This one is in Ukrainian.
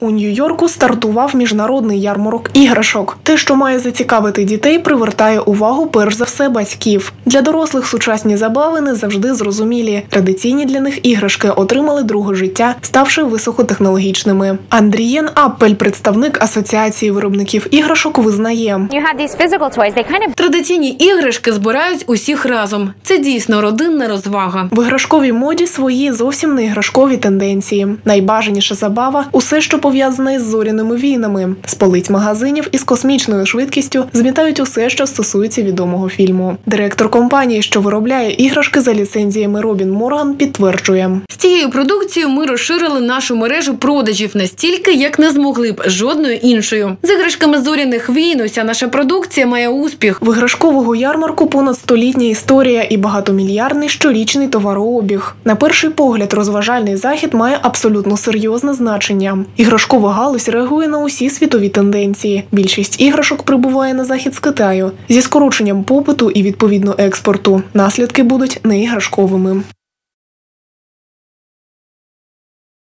У Нью-Йорку стартував міжнародний ярмарок іграшок. Те, що має зацікавити дітей, привертає увагу перш за все батьків. Для дорослих сучасні забави не завжди зрозумілі. Традиційні для них іграшки отримали друге життя, ставши високотехнологічними. Андрієн Аппель, представник асоціації виробників іграшок, визнає. Традиційні іграшки збирають усіх разом. Це дійсно родинна розвага. В іграшковій моді свої зовсім не іграшкові тенденції. Найбажаніша забава усе, що пов'язане із зоряними війнами. З полиць магазинів із космічною швидкістю змітають усе, що стосується відомого фільму. Директор компанії, що виробляє іграшки за ліцензіями Робін Морган, підтверджує. З цією продукцією ми розширили нашу мережу продажів настільки, як не змогли б жодною іншою. З іграшками зоряних війн уся наша продукція має успіх. В іграшкового ярмарку понад столітня історія і багатомільярдний щорічний товарообіг. На перший погляд, розважальний захід має абсолютно серйозне значення. Іграшкова галузь реагує на усі світові тенденції. Більшість іграшок прибуває на захід з Китаю зі скороченням попиту і відповідно експорту. Наслідки будуть не іграшковими.